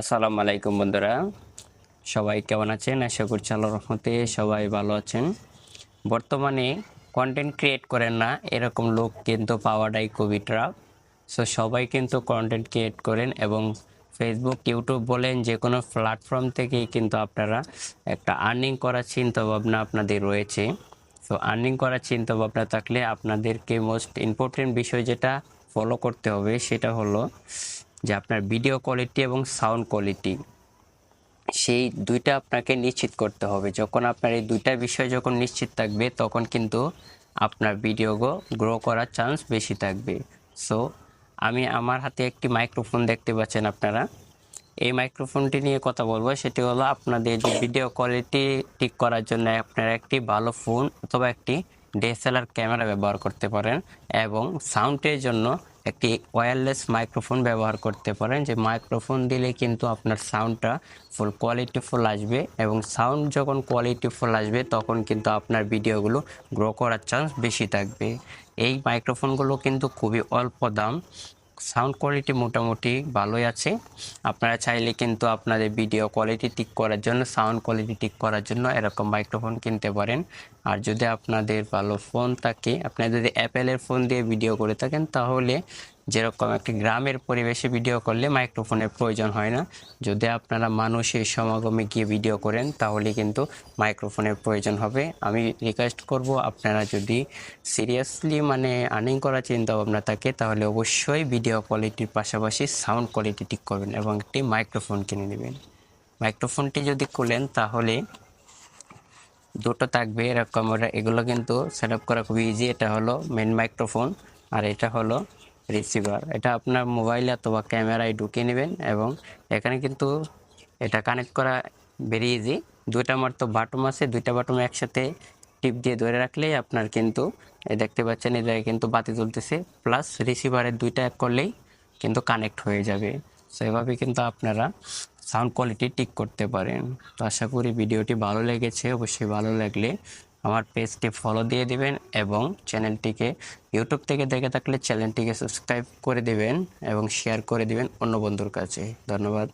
আসসালামু আলাইকুম বন্ধুরা। সবাই কেমন আছেন? আশা করছি আল্লাহর রহমতে সবাই ভালো আছেন। বর্তমানে কন্টেন্ট ক্রিয়েট করেন না, এরকম লোক কিন্তু পাওয়াটাই খুবই ট্রাফ সো সবাই কিন্তু কন্টেন্ট ক্রিয়েট করেন এবং ফেসবুক ইউটিউব বলেন যে কোনো প্ল্যাটফর্ম থেকেই কিন্তু আপনারা একটা আর্নিং করার চিন্তাভাবনা আপনাদের রয়েছে। সো আর্নিং করার চিন্তাভাবনা থাকলে আপনাদেরকে মোস্ট ইম্পর্টেন্ট বিষয় যেটা ফলো করতে হবে সেটা হলো যে আপনার ভিডিও কোয়ালিটি এবং সাউন্ড কোয়ালিটি সেই দুইটা আপনাকে নিশ্চিত করতে হবে। যখন আপনার এই দুইটা বিষয় যখন নিশ্চিত থাকবে, তখন কিন্তু আপনার ভিডিও গ্রো করার চান্স বেশি থাকবে। সো আমি আমার হাতে একটি মাইক্রোফোন দেখতে পাচ্ছেন আপনারা। এই মাইক্রোফোনটি নিয়ে কথা বলব। সেটি হলো আপনাদের যে ভিডিও কোয়ালিটি ঠিক করার জন্য আপনারা একটি ভালো ফোন অথবা একটি ডিএসএলআর ক্যামেরা ব্যবহার করতে পারেন এবং সাউন্ডের জন্য একটি ওয়্যারলেস মাইক্রোফোন ব্যবহার করতে পারেন, যে মাইক্রোফোন দিলে কিন্তু আপনার সাউন্ডটা ফুল কোয়ালিটিফুল আসবে এবং সাউন্ড যখন কোয়ালিটিফুল আসবে, তখন কিন্তু আপনার ভিডিওগুলো গ্রো করার চান্স বেশি থাকবে। এই মাইক্রোফোনগুলো কিন্তু খুবই অল্প দাম। সাউন্ড কোয়ালিটি মোটামুটি ভালোই আছে। আপনারা চাইলে কিন্তু আপনাদের ভিডিও কোয়ালিটি ঠিক করার জন্য, সাউন্ড কোয়ালিটি ঠিক করার জন্য এরকম মাইক্রোফোন কিনতে পারেন। আর যদি আপনাদের ভালো ফোন থাকে আপনারা যদি অ্যাপেলের ফোন দিয়ে ভিডিও করে থাকেন, তাহলে যেরকম একটি গ্রামের পরিবেশে ভিডিও করলে মাইক্রোফোনের প্রয়োজন হয় না। যদি আপনারা মানুষের সমাগমে গিয়ে ভিডিও করেন, তাহলে কিন্তু মাইক্রোফোনের প্রয়োজন হবে। আমি রিকোয়েস্ট করব, আপনারা যদি সিরিয়াসলি মানে আর্নিং করার চিন্তা ভাবনা থাকে, তাহলে অবশ্যই ভিডিও কোয়ালিটির পাশাপাশি সাউন্ড কোয়ালিটি ঠিক করবেন এবং একটি মাইক্রোফোন কিনে নেবেন। মাইক্রোফোনটি যদি খুলেন, তাহলে দুটো থাকবে, এরকম এগুলো কিন্তু সেট আপ করা খুবই ইজি এটা হলো মেন মাইক্রোফোন আর এটা হলো রিসিভার এটা আপনার মোবাইলে অথবা ক্যামেরায় ঢুকিয়ে নেবেন এবং এখানে কিন্তু এটা কানেক্ট করা ভেরি ইজি দুইটা মাত্র বাটম আছে, দুইটা বাটম একসাথে টিপ দিয়ে ধরে রাখলেই আপনার কিন্তু এই দেখতে পাচ্ছেন এটা কিন্তু বাতি তুলতেছে প্লাস রিসিভারের দুইটা এক করলেই কিন্তু কানেক্ট হয়ে যাবে। সো এভাবে কিন্তু আপনারা সাউন্ড কোয়ালিটি ঠিক করতে পারেন। তো আশা করি ভিডিওটি ভালো লেগেছে। অবশ্যই ভালো লাগলে আমার পেজটি ফলো দিয়ে দিবেন এবং চ্যানেলটিকে ইউটিউব থেকে দেখে থাকলে চ্যানেলটিকে সাবস্ক্রাইব করে দিবেন এবং শেয়ার করে দিবেন অন্য বন্ধুর কাছে। ধন্যবাদ।